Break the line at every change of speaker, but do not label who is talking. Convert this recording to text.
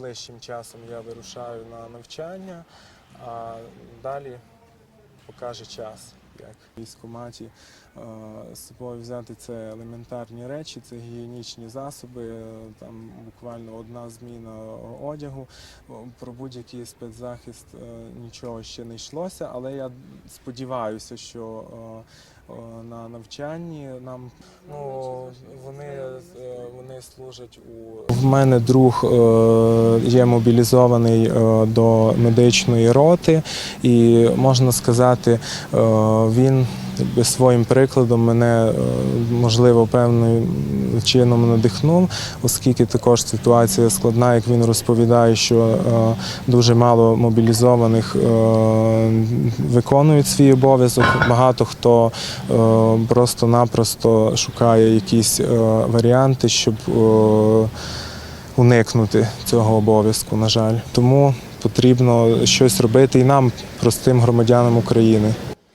найближчим часом я вирушаю на навчання, а далі покаже час. Як в військкоматі е, з собою взяти це елементарні речі, це гігієнічні засоби, е, там буквально одна зміна одягу. Про будь-який спецзахист е, нічого ще не йшлося, але я сподіваюся, що на навчанні. Нам ну вони, е, вони служать у в мене друг е, є мобілізований е, до медичної роти, і можна сказати, е, він якби своїм прикладом мене е, можливо певним чином надихнув, оскільки також ситуація складна, як він розповідає, що е, дуже мало мобілізованих е, виконують свій обов'язок. Багато хто просто-напросто шукає якісь варіанти, щоб уникнути цього обов'язку, на жаль. Тому потрібно щось робити і нам, простим громадянам України.